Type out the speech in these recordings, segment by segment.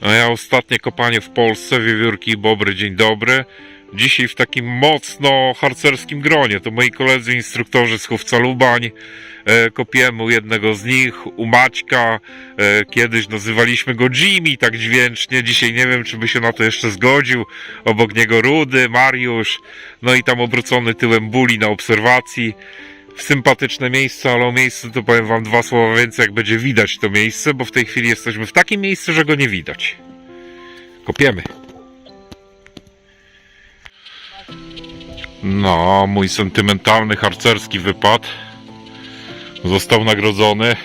A ja ostatnie kopanie w Polsce, wiewiórki i bobry, dzień dobry. Dzisiaj w takim mocno harcerskim gronie. To moi koledzy instruktorzy z Chówca Lubań. E, kopiemy u jednego z nich, u Maćka. E, kiedyś nazywaliśmy go Jimmy, tak dźwięcznie. Dzisiaj nie wiem, czy by się na to jeszcze zgodził. Obok niego Rudy, Mariusz. No i tam obrócony tyłem Buli na obserwacji. Sympatyczne miejsce, ale o miejscu to powiem wam dwa słowa więcej, jak będzie widać to miejsce, bo w tej chwili jesteśmy w takim miejscu, że go nie widać. Kopiemy. No, mój sentymentalny harcerski wypad został nagrodzony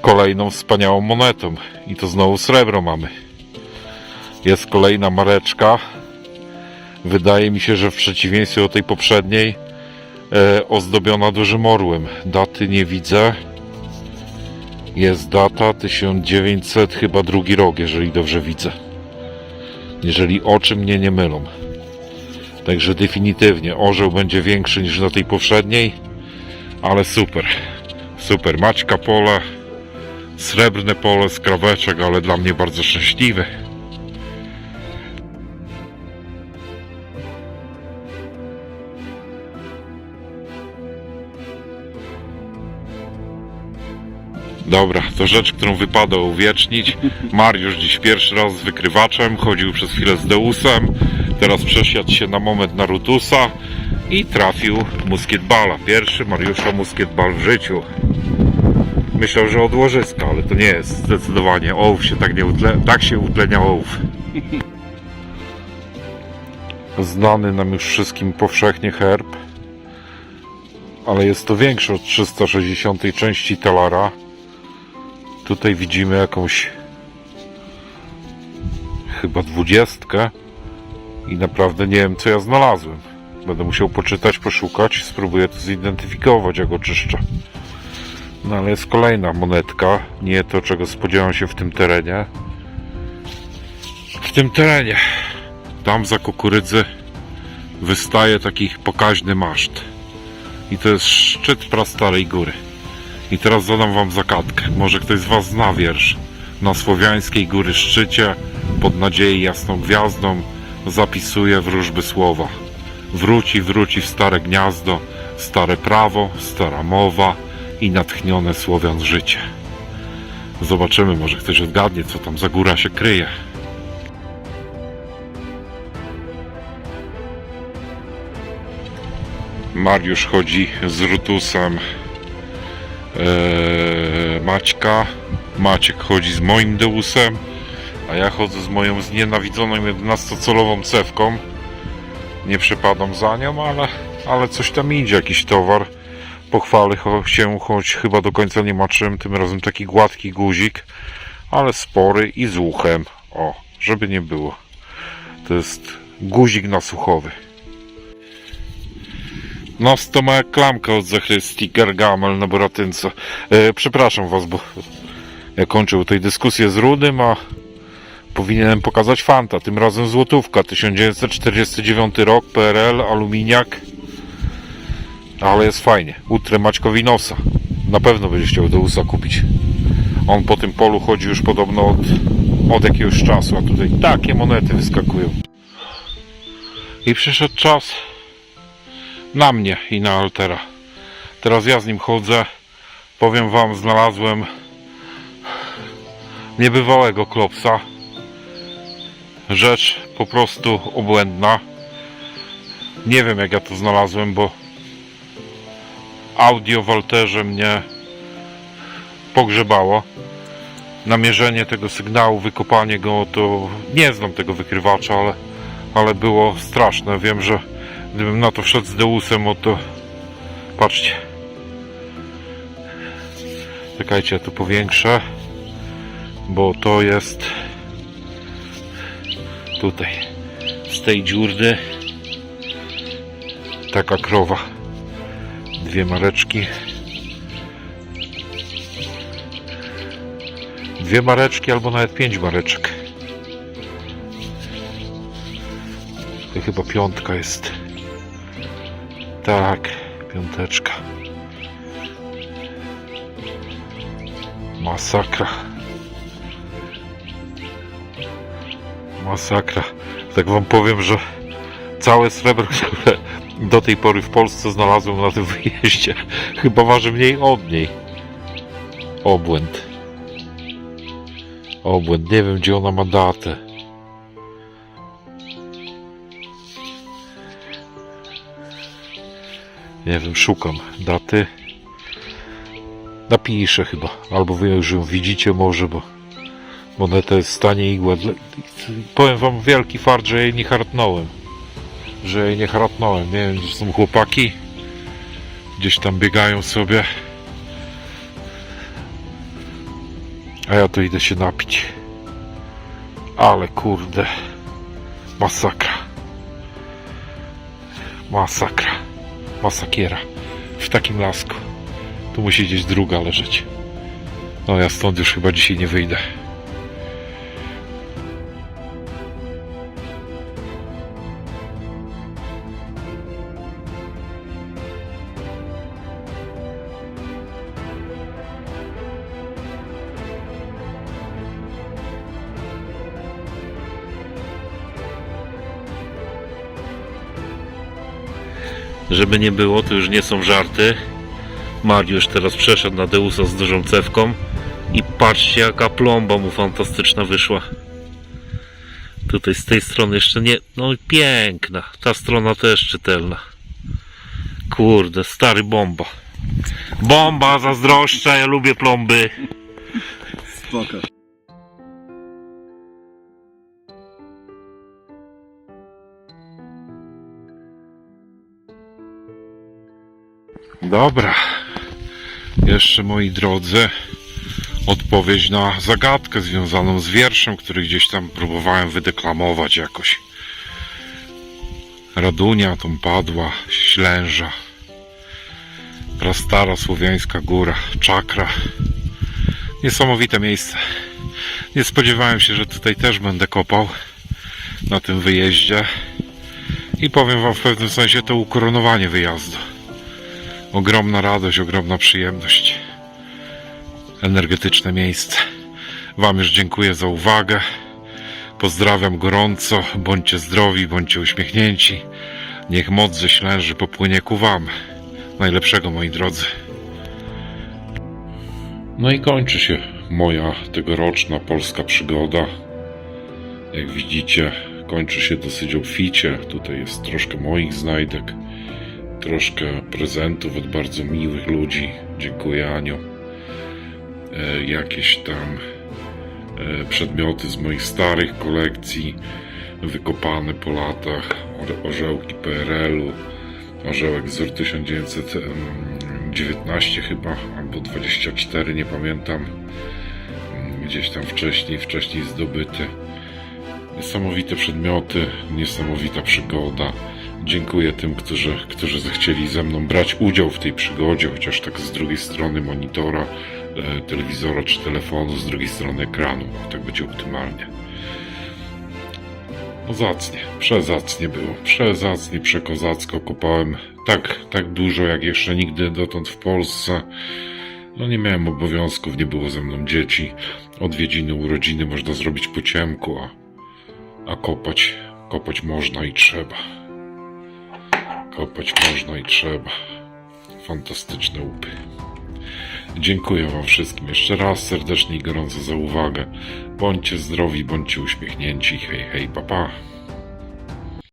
kolejną wspaniałą monetą. I to znowu srebro mamy. Jest kolejna mareczka. Wydaje mi się, że w przeciwieństwie do tej poprzedniej ozdobiona dużym orłem. Daty nie widzę. Jest data 1900 chyba drugi rok, jeżeli dobrze widzę. Jeżeli oczy mnie nie mylą. Także definitywnie orzeł będzie większy niż na tej poprzedniej, ale super. Super. Maćka pole, srebrne pole, skraweczek, ale dla mnie bardzo szczęśliwy. Dobra, to rzecz, którą wypada uwiecznić. Mariusz dziś pierwszy raz z wykrywaczem, chodził przez chwilę z Deusem, teraz przesiadł się na moment na Rutusa i trafił muskietbala. Pierwszy Mariusza muskietbal w życiu. Myślał, że od łożyska, ale to nie jest zdecydowanie. Ołów się tak nie utle... tak się utlenia ołów. Znany nam już wszystkim powszechnie herb, ale jest to większy od 360 części talara. Tutaj widzimy jakąś chyba dwudziestkę i naprawdę nie wiem co ja znalazłem. Będę musiał poczytać, poszukać, spróbuję to zidentyfikować jak oczyszczę. No ale jest kolejna monetka, nie to czego spodziewam się w tym terenie. W tym terenie, tam za kukurydzy wystaje taki pokaźny maszt. I to jest szczyt prastarej góry. I teraz zadam wam zagadkę. Może ktoś z was zna wiersz. Na słowiańskiej góry szczycie, pod nadziei jasną gwiazdą, zapisuje wróżby słowa. Wróci, wróci w stare gniazdo, stare prawo, stara mowa i natchnione słowian życie. Zobaczymy, może ktoś odgadnie, co tam za góra się kryje. Mariusz chodzi z Rutusem Maćka. Maciek chodzi z moim Deusem, a ja chodzę z moją znienawidzoną 11-calową cewką. Nie przepadam za nią, ale, ale coś tam idzie, jakiś towar. Pochwalę się, choć chyba do końca nie ma czym. Tym razem taki gładki guzik, ale spory i z uchem. O, żeby nie było. To jest guzik nasłuchowy. No, to moja klamka od zachrystii Gargamel na Boratynce. E, przepraszam was, bo ja kończył tej dyskusję z Rudym, a powinienem pokazać Fanta. Tym razem złotówka, 1949 rok, PRL, aluminiak. Ale jest fajnie. Utrę Maćkowi nosa. Na pewno będzie chciał do USA kupić. On po tym polu chodzi już podobno od, od jakiegoś czasu, a tutaj takie monety wyskakują. I przyszedł czas na mnie i na Altera. Teraz ja z nim chodzę. Powiem wam, znalazłem niebywałego klopsa. Rzecz po prostu obłędna. Nie wiem jak ja to znalazłem, bo audio w Alterze mnie pogrzebało. Namierzenie tego sygnału, wykopanie go, to nie znam tego wykrywacza, ale, ale było straszne. Wiem, że Gdybym na to wszedł z Deusem, o to... Patrzcie. Czekajcie, ja tu powiększę. Bo to jest... Tutaj. Z tej dziurdy. Taka krowa. Dwie mareczki. Dwie mareczki albo nawet pięć mareczek. To chyba piątka jest. Tak, piąteczka. Masakra. Masakra. Tak wam powiem, że całe srebro, które do tej pory w Polsce znalazłem na tym wyjeździe, chyba waży mniej od niej. Obłęd. Obłęd. Nie wiem, gdzie ona ma datę. Nie wiem, szukam daty. Napiszę chyba. Albo wy już ją widzicie może, bo moneta jest w stanie igła. Powiem wam wielki fart, że jej nie hartnąłem. Że jej nie hartnąłem. Nie wiem, gdzie są chłopaki. Gdzieś tam biegają sobie. A ja to idę się napić. Ale kurde. Masakra. Masakra. Masakiera. W takim lasku. Tu musi gdzieś druga leżeć. No ja stąd już chyba dzisiaj nie wyjdę. Żeby nie było, to już nie są żarty. Mariusz teraz przeszedł na Deusa z dużą cewką i patrzcie jaka plomba mu fantastyczna wyszła. Tutaj z tej strony jeszcze nie, no piękna. Ta strona też czytelna. Kurde, stary bomba. Bomba, zazdroszczę, ja lubię plomby. Spoko. Dobra. Jeszcze moi drodzy, odpowiedź na zagadkę związaną z wierszem, który gdzieś tam próbowałem wydeklamować jakoś. Radunia tą padła, ślęża. Prastara słowiańska góra, czakra. Niesamowite miejsce. Nie spodziewałem się, że tutaj też będę kopał na tym wyjeździe. I powiem wam w pewnym sensie to ukoronowanie wyjazdu ogromna radość, ogromna przyjemność. Energetyczne miejsce. Wam już dziękuję za uwagę. Pozdrawiam gorąco. Bądźcie zdrowi, bądźcie uśmiechnięci. Niech moc ze ślęży popłynie ku Wam. Najlepszego, moi drodzy. No i kończy się moja tegoroczna polska przygoda. Jak widzicie, kończy się dosyć obficie. Tutaj jest troszkę moich znajdek troszkę prezentów od bardzo miłych ludzi. Dziękuję Aniu. E, jakieś tam e, przedmioty z moich starych kolekcji, wykopane po latach, Or- orzełki PRL-u, orzełek z 1919 chyba, albo 24, nie pamiętam. Mm, Gdzieś tam wcześniej, wcześniej zdobyty. Niesamowite przedmioty, niesamowita przygoda. Dziękuję tym, którzy, którzy zechcieli ze mną brać udział w tej przygodzie, chociaż tak z drugiej strony monitora, e, telewizora czy telefonu, z drugiej strony ekranu. Tak będzie optymalnie. No zacnie, przezacnie było, przezacnie, przekozacko kopałem tak, tak dużo jak jeszcze nigdy dotąd w Polsce. No nie miałem obowiązków, nie było ze mną dzieci. Odwiedziny, urodziny można zrobić po ciemku, a, a kopać, kopać można i trzeba. Kopać można i trzeba. Fantastyczne łupy. Dziękuję Wam wszystkim jeszcze raz serdecznie i gorąco za uwagę. Bądźcie zdrowi, bądźcie uśmiechnięci. Hej, hej, papa. Pa.